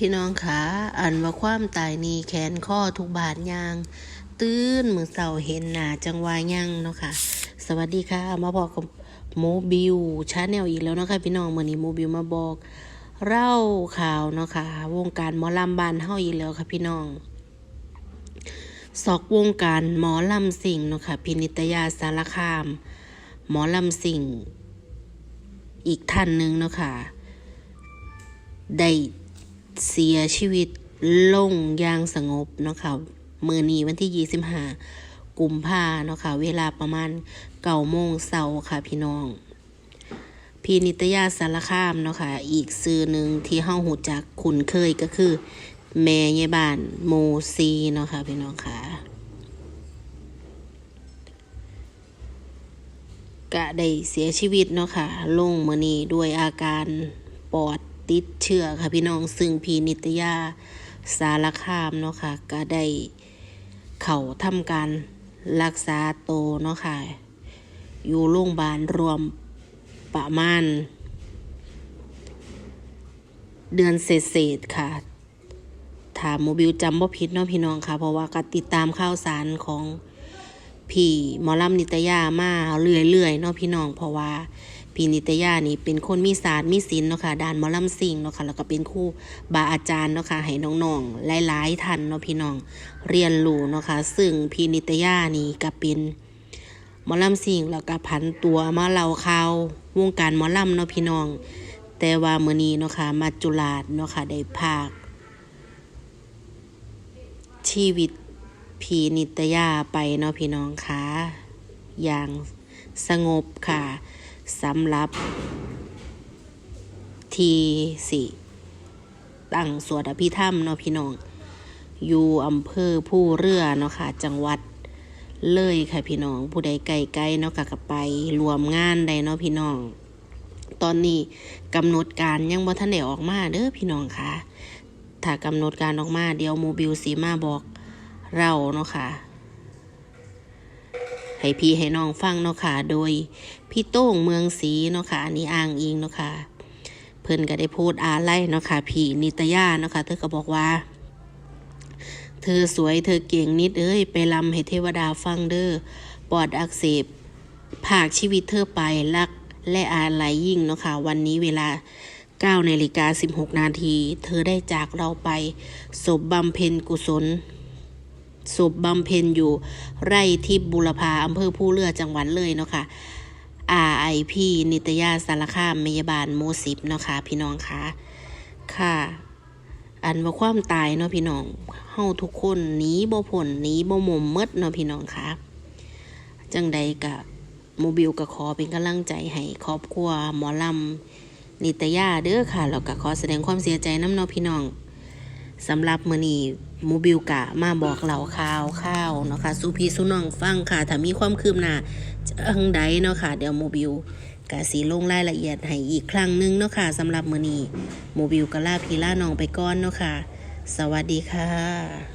พี่น้องคะอันว่าความตายนี้แขนข้อทุกบาทยาง ตื้นมือเสาเห็นหนาจังวายังเนาะค่ะ สวัสดีค่ะ มาบอกกับโมบิวชาแนลอีกแล้วเนาะค่ะพี่น้องเมื่อนี้โมบิวมาบอก เล่าข่าวเนาะค่ะ วงการหมอลำบานเฮาอีกแล้วค่ะพี่น้องสอกวงการหมอลำสิงเนาะค่ะพินิตยาสารคาม หมอลำสิงอีกท่านหนึ่งเนาะค่ะได้ เสียชีวิตลงอย่างสงบเนาะค่ะมือนี้วันที่25กุมภาเนาะค่ะ เวลาประมาณเก้าโมงเช้าค่ะพี่น้อง พีนิตยาสารคามเนาะค่ะ อีกซื้อหนึ่งที่เฮาหูจักคุ้นเคยก็คือ แม่ยายบ้านโมซีเนาะค่ะพี่น้องค่ะก็ได้เสียชีวิตเนาะค่ะลงมือนี้ด้วยอาการปอด ติดเชื้อค่ะพี่น้องซึ่งพีนิตยาสารคามเนาะค่ะ ก็ได้เขาทำการรักษาโตเนาะค่ะ อยู่โรงพยาบาลรวมประมาณ เดือนเศษๆค่ะ ถามโมบิลจำบ่ผิดเนาะพี่น้องค่ะ เพราะว่าก็ติดตามข่าวสารของพี่หมอลำนิตยามาเรื่อยๆเนาะพี่น้อง เพราะว่า พี่นิตยานี่เป็นคนมีศาสตร์มีศิลป์เนาะค่ะด้านมอลำซิงเนาะค่ะแล้วก็เป็นครูบาอาจารย์เนาะค่ะให้น้องๆหลายๆท่านเนาะพี่น้องเรียนรู้เนาะค่ะซึ่งพี่นิตยานี่ก็เป็นมอลำซิงแล้วก็ผันตัวมาเล่าข่าววงการมอลำเนาะพี่น้อง แต่ว่ามื้อนี้เนาะค่ะมาจุฬาเนาะค่ะได้ภาค ชีวิตพี่นิตยาไปเนาะพี่น้องคะอย่างสงบค่ะ สำหรับ ทีสิตั้งสวดอภิธรรมเนาะพี่น้อง อยู่อำเภอผู้เรือเนาะค่ะ จังหวัดเลยค่ะพี่น้อง ผู้ใดไกลๆเนาะค่ะก็ไปรวมงานใดเนาะพี่น้อง ตอนนี้กำหนดการยังบ่ทันได้ออกมาเด้อพี่น้องค่ะถ้ากำหนดการออกมาเดี๋ยวโมบิลสีมาบอกเราเนาะค่ะ ให้พี่ให้น้องฟังเนาะค่ะโดยพี่โต้งเมืองศรีเนาะค่ะอันนี้อ้างอิงเนาะค่ะเพิ่นก็ได้พูดอาไล่เนาะค่ะพี่นิตยาเนาะค่ะเธอก็บอกว่า เธอสวยเธอเก่งนิดเอ้ยไปลำให้เทวดาฟังเด้อปอดอักเสบภาคชีวิตเธอไปรักและอาลัยยิ่งเนาะค่ะวันนี้เวลา9นาฬิกา16 นาที เธอได้จากเราไปศพบำเพ็ญกุศล ศพบำเพ็ญอยู่ไร่ทิพบุรพาอำเภอผู้เลือจังหวัดเลยเนาะค่ะ RIP นิตยาสารคามมยาบาลโมสิบเนาะค่ะพี่น้องคะค่ะ อันว่าความตายเนาะพี่น้องเฮาทุกคนหนีบ่พ้นหนีบ่หมมเมดเนาะพี่น้องคะจังใดกะโมบิลก็ขอเป็นกำลังใจให้ครอบครัวหมอลำนิตยาเด้อค่ะแล้วก็ขอแสดงความเสียใจน้ำเนาะพี่น้อง สำหรับมื้อนี้โมบิลกะมาบอกเล่าข่าวข้าวเนาะค่ะสู่พี่สู่น้องฟังค่ะ ถ้ามีความคืบหน้าจังใดเนาะค่ะ เดี๋ยวโมบิลกะสีลงรายละเอียดให้อีกครั้งหนึงเนาะค่ะสำหรับมื้อนี้โมบิลกะลาพี่ลาน้องไปก้อนเนาะค่ะ สวัสดีค่ะ